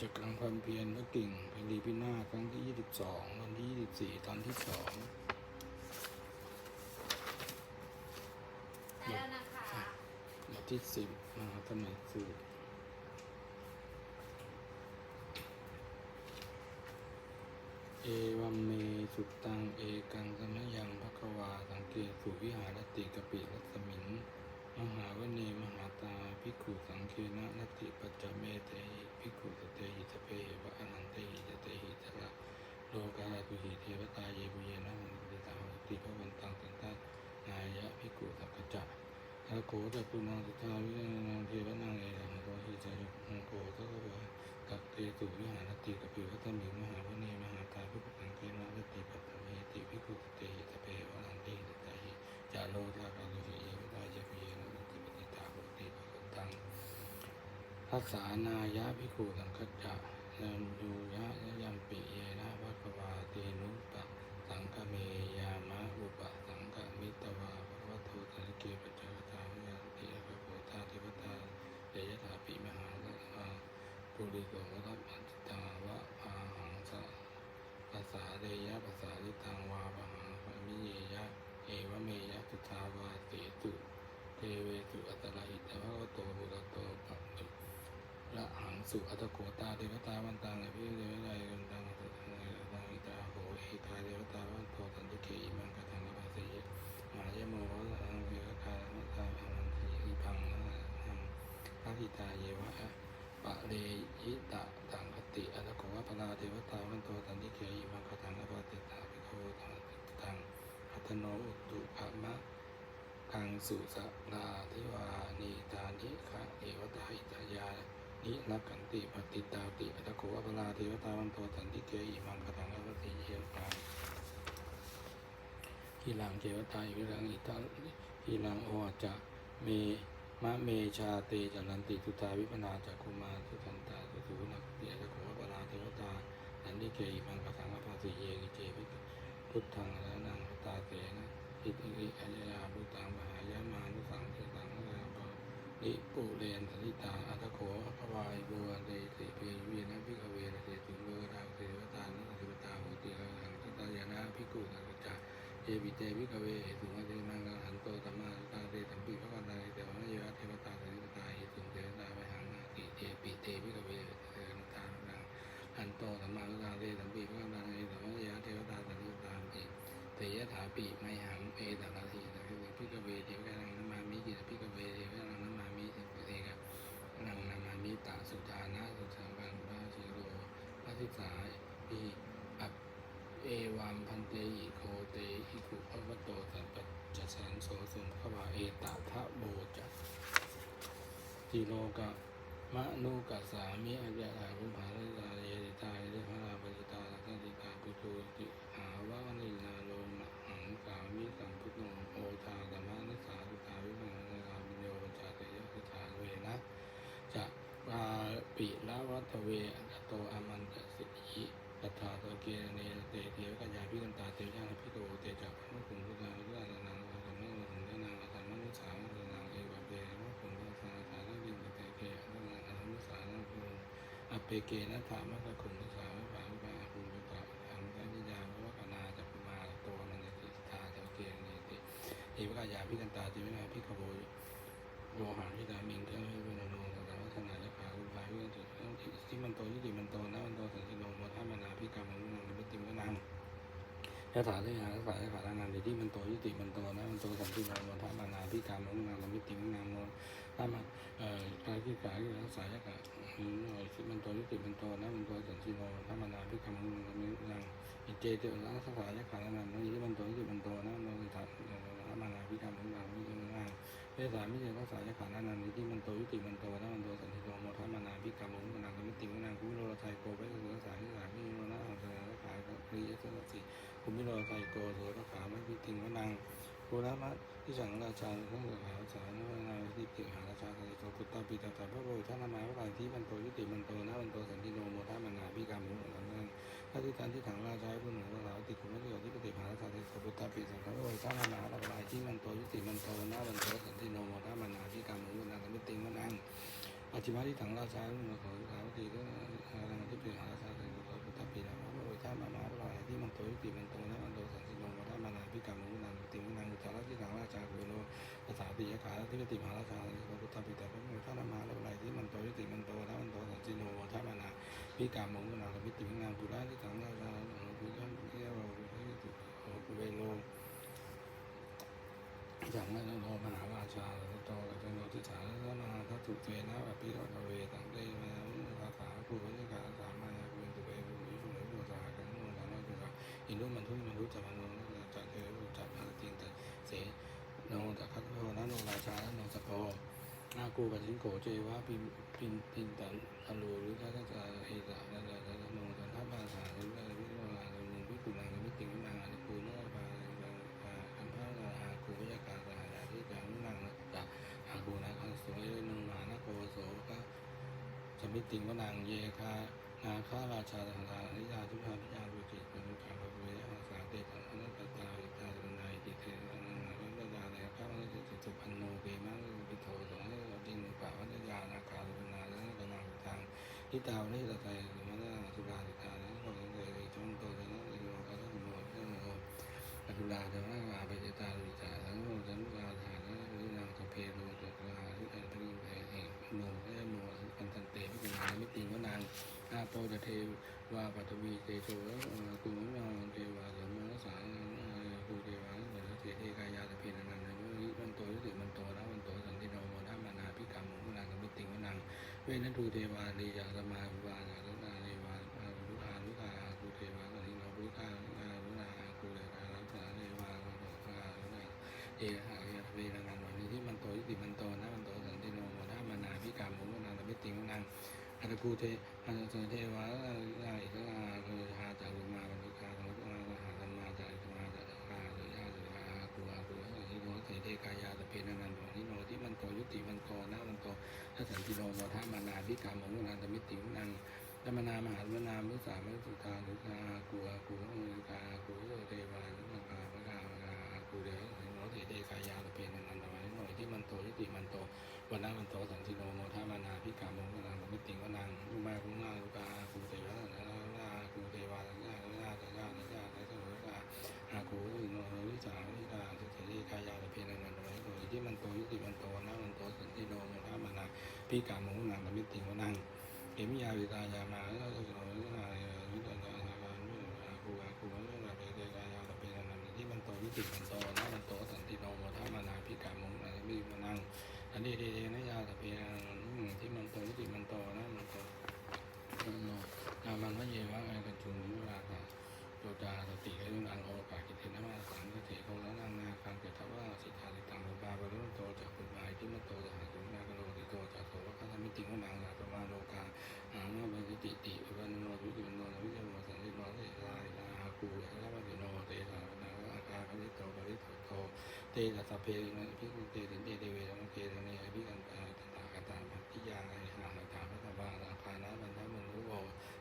จกลางความเพียรพระกิ่งแผ่นดินพินาศครั้งที่ 22 วันที่ 24 ตอนที่2ได้แล้วนะคะบทที่ 10 มหาธรรมสูตรเอวัมเมสุตตัง เอกังสมยังภควา สังเกตสุวิหารติกปิรัสมิง มหาวเนมหาตาภิกขุสังเคนะนติปัจจเมเตหิภิกขุสเตหิสเปหิวะอนันเตหิจเตหิจระโลกาตุหิเทวตาเยบุเยนะหันติตาหันติพระวันตังสันตานายะภิกขุสักจจะทะโกตะปุนังสุทาวินังเทวนังเอรังโรหิจายโโกตะกวะกัตเตสุวิหารติกปิวัตมิงมหาวเนมหาตาภิกขุสังเคนะนติปัจจเมติภิกขุสเตหิสเปหิวะอนันเตหิจเตหิ จาโลทากาลุหิเยวตายะพิเยนะติปติตาโหติภะตัง ทัสสานายะภิกขุสังคจะยันยูยะยะยัมปิเยนะภะคะวาเตนุปะสังฆเมยามะอุปะสังฆมิตวาภะคะวะโตสันเกปัจจกตาวิยติอะคะโพธาเทวตาเดยถาปิมหาสัพพะปุริโกวัฏปันติตาวะอาหังสะภาษาเดยะภาษาลิตังวาปหังปมิเยยะเอวเมยะสุทาวาเสตุเทเวสุอัตตระหิตภะวะโตบุรโตปะมิละหัง สุอัตโกตาเทวตาวันตังอภิเดวไดกันตังสุทังตังอิตาโหเอกาเทวตาวันโตสันติเกอิมังกตังกภาสีมหายโมวะสังเวกคาลัตาพังมันทีอิพังนะหังพระหิตาเยวะปะเลยิตะตังคติอัตโกวะปราเทวตาวันโตตันติเกยิมังคตังอภาติตาภิกขวตังตังอัตโนอุตุภะมะกังสุสลาทิวานีตานิคะเอวตา หิตายานินักขันติปฏิตาติอัตโกวะปราเทวตาวันโตตันติเกยิมังคตังอภาติเยตาฮิลังเจวตาอิรังอิตาฮิลังโอจะเมมะเมชาเตจรันติทุตาวิปนาจักคุมาทุสันตาทุสุนักเตียจะโขปราเทวตาอันนิเกอิมังกสังอภาสิเยกิเจวิพุทธังและนังตาเตนะอิติอิอัญญาบุตังมหายามานุสังเทต นิปุเรนสริตาอัตโขภวายบัวเดติเปเวีนะพิกเวนะเตตุเบรางเทวตานุเทวตาโหติระหังตตายานะพิกุสังจาเอวิเตวิกเวสุมาเตมังหันโตตัมมาตาเตตัมปิภะวันตาเตวะเยวะเทวตาเทวตาเหิสุเทวตาไปหังนาติเตปิเตวิกเวเทวตานังหันโตตัมมาตาเตตัมปิภะวันตาเตวะเยวะเทวตาเทวตาปิเตยถาปิไมหังเอตตาสีตังพิกเวเทวะนังนมามิจิตพิกเวเทวะนังนมมามิสิเตกะนัง นิตาสุจานะสุสังบังพระสิโรพระสิสาปีอับเอวามพันเตอิโคเตอิคุภวโตสันปัจจสันโสสุขวาเอตาทะโบจัตติโลกะมะนุกัสสามิอัจจารุภาลตาเยติตาเยติภาราปจิตาลักติตาปุตุติหาวะนิลาโลมะหังสามิสัมพุทโนโอทาธรรมานิสาสุตาวิมังนาคามิโยปัจจาเตยะสุทาเวนะจะปาปิ ละวัตโตอามันตสิหิปัฏฐาตเกเนเตเทวกัญญาพิกันตาเตชาพิโกเตจักพระคุณพุทธาพุทธานังสัมมาสัมพุทธนาสัมมานุสานังเอวะเปพระคุณพระสาสานังดินเตเกอนังอนุสานังคุณอเปเกนะถามะกะคุณสาวะภาวิภาคุณพุทธะอังสัญญาภวกนาจักมาโตนันติตาตเกเนติเอวกัญญาพิกันตาเตวินาพิกโวโวหารพิตามิง ยะถาเทหาสายขาทางานที่มันโตยุติมันโตนะมันโตสันติโนโมทามานาพิการมงนามมิติมงนามโมถ้ามาเอ่อกายที่กายที่สายกะที่มันโตยุติมันโตนะมันโตสันติโนทามานาพิการมงนามมิตินังอิเจเตนะสายขาทางานที่มันโตยุติมันโตนะมันโตสันติทามานาพิการมงนามมิติมงนามเวสามิเจก็สายขาทางานที่มันโตยุติมันโตนะมันโตสันติโนโมทามานาพิการมงนามมิติมงนามกุมิโรไทโกไปสุสายที่สายที่โนนะอังสนาขายกรียสสิ วิโรไทโกโสระขามพิติงวนังโกรามะที่สังราชาทั้งสหายสารนวนาที่ติหาราชาติโสกุตตาปิตาตาพระโพธิท่านามาพระที่มันโตยุติมันโตนะมันโตสันติโนโมทามันาพิกรรมมุขนั้นถ้าที่ทานที่ถังราชาผู้หนึ่งเราติคุณไม่เกี่ยวที่ปฏิภาราชาติโสกุตตาปิสังฆโพธิท่านนามาพระที่มันโตยุติมันโตนะมันโตสันติโนโมทามันาพิกรรมมุนั้นม่ติงวนังอธิมาที่ถังราชาผู้หนึ่งของสาวติก็ทางติหาราชาติสุโตพุทธปีนะพระพุทธเจ้ามามาพระที่มันโตยุติมันโต ยกาที่ปฏิมหาราชาพระพุทธปีแต่พระพุทธเจ้ามาแล้วอะไรที่มันโตยุติมันโตนะมันโตสันติโนวัฏมานาพิกรรมมุนันพิติมุนังกุลาที่ทางราชาคุโนที่เราคุเวโลอย่างนั้นโนมหาราชาโตกับจันโนทิฐานแล้วมาทัตุเตนะอภิโรเวตังเตมาภาษาภูมิกาสามาคุตุเวภูมิภูมิภูษากันโนสานาจุกาอินโนมันทุมันรู้จักมันโนจักเทรู้จักพระตินตเสโนตะคัตโนนะโนราชาโนสโป อากูปัจิโกเจวะปินปินปินตันอลูหรือถ้าจะเอตานั่นแหละโนตันทัพภาษาหรืออะไรวิโรลาโนวิปุนังวิติวินังอนุปูโนปาคันพระอากูวิยากาสหาที่จังนังจะอากูนะคันสวยนุมานะโกโสกะสมิติวนังเยคานาคาราชาทางทานิยาทุกขาพิจาบุจิต ทิตาวนิตาใจสมณะสุราติตาและคนเลยจงตและนั้นโลกะทั้งหมดทั้งหมดอนุลาธรรมะเปจิตาวิจาทั้งโลจันทราฐานและวินางสเพโลจักราที่อันเป็นแห่งแห่งโนและโนอันตันเตพิจินามิติวนางอาโปจะเทวาปัตวีเตโชกุมมังเทวาสมมสาภูเเวนทูเทวาลียาสมาวิวาสาตนาเทวาลุอาลุอาภูเทวาสันติโนลุอาอาลุอาภูเทวารักษาเทวาอาอาลุนาเอหะเอเวรังานวันนี้ที่มันโตยุติมันโตนะมันโตสันติโนโมนะมานาพิกรรมมุนาตมิติมุนังอัตกูเทอัตเทวะอาอิสราคือหาจากลุมาบรรทุกาของตุอาหาธรรมาจากอิมาจากอาหรือยาหรืออากูอากูอิโนเทเทกายาตเพนันันวัน โนที่มันโตยุติมันโตนะมันโตถ้าสันติโนโมทามานาพิการมมุนาตมิติมุนังธรรมนามหาธรรมนามมุสามุสุตาลุกากูอากูมุกากูเทวานุกาพระกาพระกากูเดชโนติเดกายาตเพนันนันตวันนี้หน่อยที่มันโตยุติมันโตวันนั้นมันโตสันติโนโมทามานาพิกามุกนังมิติวนังลุมาคุนาลุกากูเทวาลากูเทวาลาลาลาลาลาลาลาอากูโนวิสาวิกาสุเทเดกายาตเพนันนันต วันนี้หน่อยที่มันโตยุติมันโตนะมันโตสันติโนโมทามานาพิกามุกนังมิติวนังเอมิยาวิตายามาแล้วก็จะเอาเรื่องอะไรวิตาอาหารเรื่องอาคูอาคูเรื่องอะไรเดกายาเป็นอันนั้นที่มันโตวิจิมันโตนะมันโตสันติโนโมทามานาพิกามงอะไรมีมานั่งอันนี้เดเดนะยาแต่เป็นที่มันโตวิจิมันโตนะมันโตโนนามันวะเยวะไอกันจุนนิราค่ะ โยจาสติและนางโอกากิเทนะมาสังกติโกและนางนาคังเกตว่าสิทธาติตังบาบารุโตจากคุณบายที่มัโตจากหุนนากโลติโตจากโสวะคันมิติวนังนาตมาโลกาอามาบันติติอุปนโนวิจิโนวิจโนสันติโนเตสายนาคูเอระวัติโนเตสานาอาคาปริโตปริโตโตเตสัพเพนะพิคุเตตินเตเดเวนะเกเรเนพิกันตาตตากตาภัติยาไอหาหตาพัตบาอาคานะบันทมนุ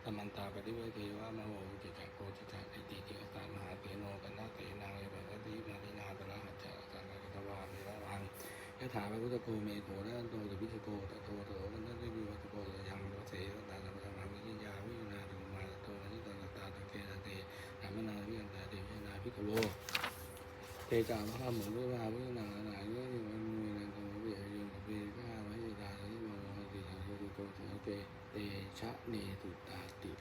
โวตมันตาปฏิเวเทวะมโหจิตาโกจิตาติติติตามหาเตโนกันนาเตนาเอปัสตินาตินาตระหัจจะสังกัตวาเนระวังยถาพระพุทธโกเมโถนะโตจะพิสโกตโตโตมันจะได้มีวัตโกจะยังวัเสวตาธรรมธรรมวิญญาวิญญาธรรมาตโตนิตาตาตะเกตเตธรรมนาวิญญาเตวิญญาพิกโลเตจามหาหมุนวาวิญญาหนา ชะเนตุตาติ